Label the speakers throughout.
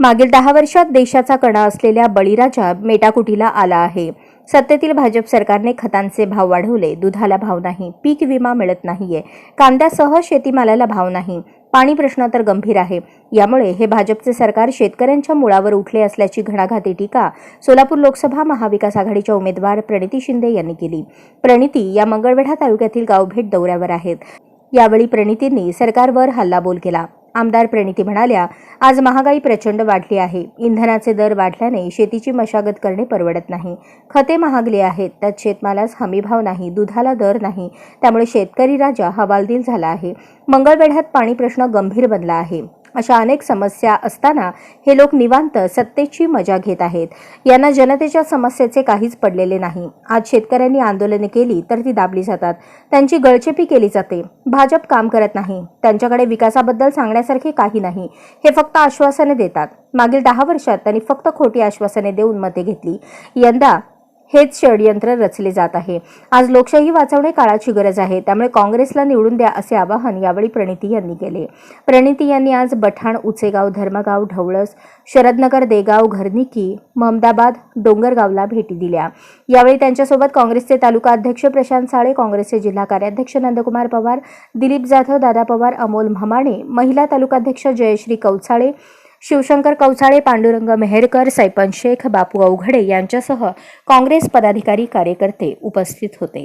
Speaker 1: मागील दहा वर्षात देशाचा कणा असलेल्या बळीराजा मेटाकुटीला आला आहे. सत्तेतील भाजप सरकारने खतांचे भाव वाढवले. दुधाला भाव नाही पीक विमा मिळत नाहीये. कांद्यासह शेतीमालाला भाव नाही. पाणी प्रश्न तर गंभीर आहे. यामुळे हे भाजपचे सरकार शेतकऱ्यांच्या मुळावर उठले असल्याची घणाघाती टीका सोलापूर लोकसभा महाविकास आघाडीच्या उमेदवार प्रणिती शिंदे यांनी केली. प्रणिती या मंगळवेढा तालुक्यातील गावभेट दौऱ्यावर आहेत. यावेळी प्रणितींनी सरकारवर हल्लाबोल केला. आमदार प्रणिती म्हणाल्या आज महागाई प्रचंड वाढली आहे. इंधनाचे दर वाढल्याने शेतीची मशागत करणे परवडत नाही. खते महागली आहेत. त्यात शेतमालास हमीभाव नाही दुधाला दर नाही. त्यामुळे शेतकरी राजा हवालदिल झाला आहे. मंगळवेढ्यात पाणी प्रश्न गंभीर बनला आहे. अशा अनेक समस्या असताना हे लोक निवांत सत्तेची मजा घेत आहेत. यांना जनतेच्या समस्येचे काहीच पडलेले नाही. आज शेतकऱ्यांनी आंदोलने केली तर ती दाबली जातात. त्यांची गळचेपी केली जाते. भाजप काम करत नाही. त्यांच्याकडे विकासाबद्दल सांगण्यासारखे काही नाही. हे फक्त आश्वासने देतात. मागील दहा वर्षात त्यांनी फक्त खोटी आश्वासने देऊन मते घेतली. यंदा हेच षडयंत्र रचले जात आहे. आज लोकशाही वाचवणे काळाची गरज आहे. त्यामुळे काँग्रेसला निवडून द्या असे आवाहन यावेळी प्रणिती यांनी केले. प्रणिती यांनी आज बठाण उचेगाव धर्मगाव ढवळस शरदनगर देगाव घरनिकी महमदाबाद डोंगरगावला भेटी दिल्या. यावेळी त्यांच्यासोबत काँग्रेसचे तालुका अध्यक्ष प्रशांत साळे काँग्रेसचे जिल्हा कार्याध्यक्ष नंदकुमार पवार दिलीप जाधव दादा पवार अमोल म्हामाणे महिला तालुकाध्यक्ष जयश्री कौचाळे शिवशंकर कवचाळे पांडुरंग मेहरकर सैपन शेख बापू अवघडे यांच्यासह काँग्रेस पदाधिकारी कार्यकर्ते उपस्थित होते.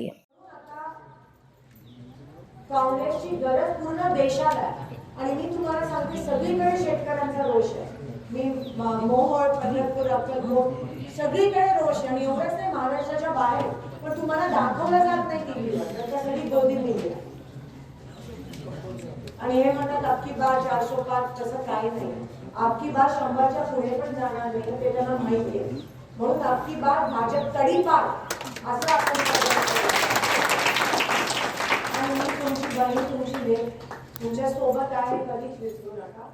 Speaker 2: काँग्रेसची गरज पूर्ण देशाला आहे. आणि मी तुम्हाला सांगते सगळीकडे शेतकऱ्यांचा रोष आहे. मी मोहोळ पंढरपूर अक्कलकोट सगळीकडे रोष आहे. आणि एवढंच नाही महाराष्ट्राच्या बाहेर. पण तुम्हाला दाखवलं जात नाही टीव्हीला त्याच्यासाठी गोदी मिळेल आपकी हे म्हणतात अख्खी चारशे पाच तसं काही नाही. आपकी बार शंभरच्या पुढे पण जाणार नाही ते त्यांना माहिती आहे. म्हणून आपकी बार भाजप तडीपार असं आपण आणि मी तुमची बहीण तुमची भेट तुमच्यासोबत आहे कधीच विसरू नका.